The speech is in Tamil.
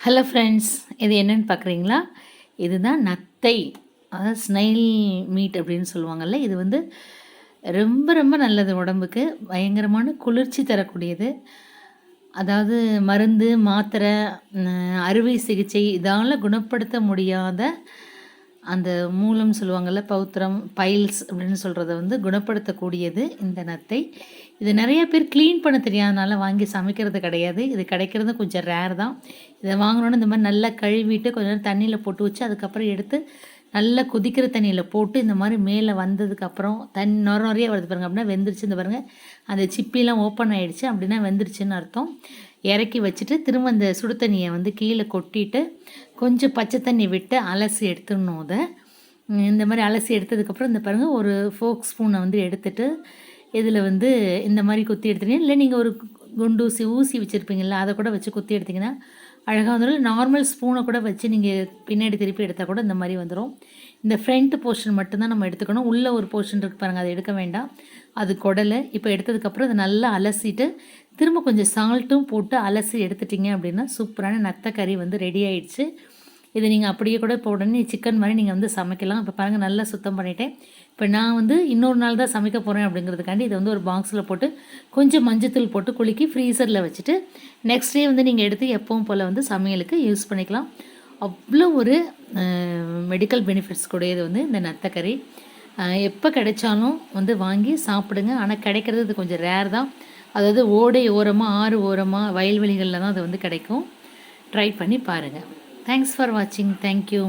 ஹலோ ஃப்ரெண்ட்ஸ் இது என்னென்னு பார்க்குறீங்களா? இதுதான் நத்தை அதாவது ஸ்னைல் மீட் அப்படின்னு சொல்லுவாங்கள்ல இது வந்து ரொம்ப ரொம்ப நல்லது உடம்புக்கு. பயங்கரமான குளிர்ச்சி தரக்கூடியது. அதாவது மருந்து மாத்திரை அறுவை சிகிச்சை இதால் குணப்படுத்த முடியாத அந்த மூலம் சொல்லுவாங்கள்ல பௌத்திரம் பைல்ஸ் அப்படின்னு சொல்கிறத வந்து குணப்படுத்தக்கூடியது இந்த நத்தை. இது நிறைய பேர் க்ளீன் பண்ண தெரியாதனால வாங்கி சமைக்கிறது கிடையாது. இது கிடைக்கிறது கொஞ்சம் ரேர் தான். இதை வாங்கினோன்னு இந்த மாதிரி நல்லா கழுவிட்டு கொஞ்சம் நேரம் தண்ணியில் போட்டு வச்சு அதுக்கப்புறம் எடுத்து நல்லா கொதிக்கிற தண்ணியில் போட்டு இந்த மாதிரி மேலே வந்ததுக்கப்புறம் தண்ணி நொர நிறைய வருது பாருங்க அப்படின்னா வெந்துருச்சு இந்த பாருங்கள் அந்த சிப்பிலாம் ஓப்பன் ஆகிடுச்சு அப்படின்னா வெந்துருச்சுன்னு அர்த்தம். இறக்கி வச்சுட்டு திரும்ப அந்த சுடு தண்ணியை வந்து கீழே கொட்டிட்டு கொஞ்சம் பச்சை தண்ணி விட்டு அலசி எடுத்துடணும் அதை. இந்த மாதிரி அலசி எடுத்ததுக்கப்புறம் இந்த பாருங்கள் ஒரு ஃபோக் ஸ்பூனை வந்து எடுத்துட்டு இதில் வந்து இந்த மாதிரி குத்தி எடுத்துட்டீங்க. இல்லை நீங்கள் ஒரு குண்டூசி ஊசி வச்சுருப்பீங்களா அதை கூட வச்சு குத்தி எடுத்திங்கன்னா அழகாக வந்துடும். நார்மல் ஸ்பூனை கூட வச்சு நீங்கள் பின்னாடி திருப்பி எடுத்தால் கூட இந்த மாதிரி வந்துடும். இந்த ஃப்ரண்ட் போர்ஷன் மட்டும்தான் நம்ம எடுத்துக்கணும். உள்ளே ஒரு போர்ஷன் இருக்கு பாருங்கள் அதை எடுக்க வேண்டாம். அது குடலை இப்போ எடுத்ததுக்கப்புறம் அதை நல்லா அலசிட்டு திரும்ப கொஞ்சம் சால்ட்டும் போட்டு அலசி எடுத்துட்டிங்க அப்படின்னா சூப்பரான நத்தக்கறி வந்து ரெடி ஆயிடுச்சு. இதை நீங்கள் அப்படியே கூட இப்போ உடனே சிக்கன் மாதிரி நீங்கள் வந்து சமைக்கலாம். இப்போ பாருங்கள் நல்லா சுத்தம் பண்ணிட்டேன். இப்போ நான் வந்து இன்னொரு நாள் தான் சமைக்க போகிறேன் அப்படிங்கிறதுக்காண்டி இதை வந்து ஒரு பாக்ஸில் போட்டு கொஞ்சம் மஞ்சத்தூள் போட்டு குலுக்கி ஃப்ரீசரில் வச்சுட்டு நெக்ஸ்ட் டே வந்து நீங்கள் எடுத்து எப்பவும் போல் வந்து சமையலுக்கு யூஸ் பண்ணிக்கலாம். அவ்வளோ ஒரு மெடிக்கல் பெனிஃபிட்ஸ் கூடியது வந்து இந்த நத்தக்கறி. எப்போ கிடைச்சாலும் வந்து வாங்கி சாப்பிடுங்க. ஆனால் கிடைக்கிறது இது கொஞ்சம் ரேர் தான். அதாவது ஓடை ஓரமாக ஆறு ஓரமாக வயல்வெளிகளில் தான் அது வந்து கிடைக்கும். ட்ரை பண்ணி பாருங்கள் தேங்க்ஸ் ஃபார் வாட்சிங் தேங்க்யூ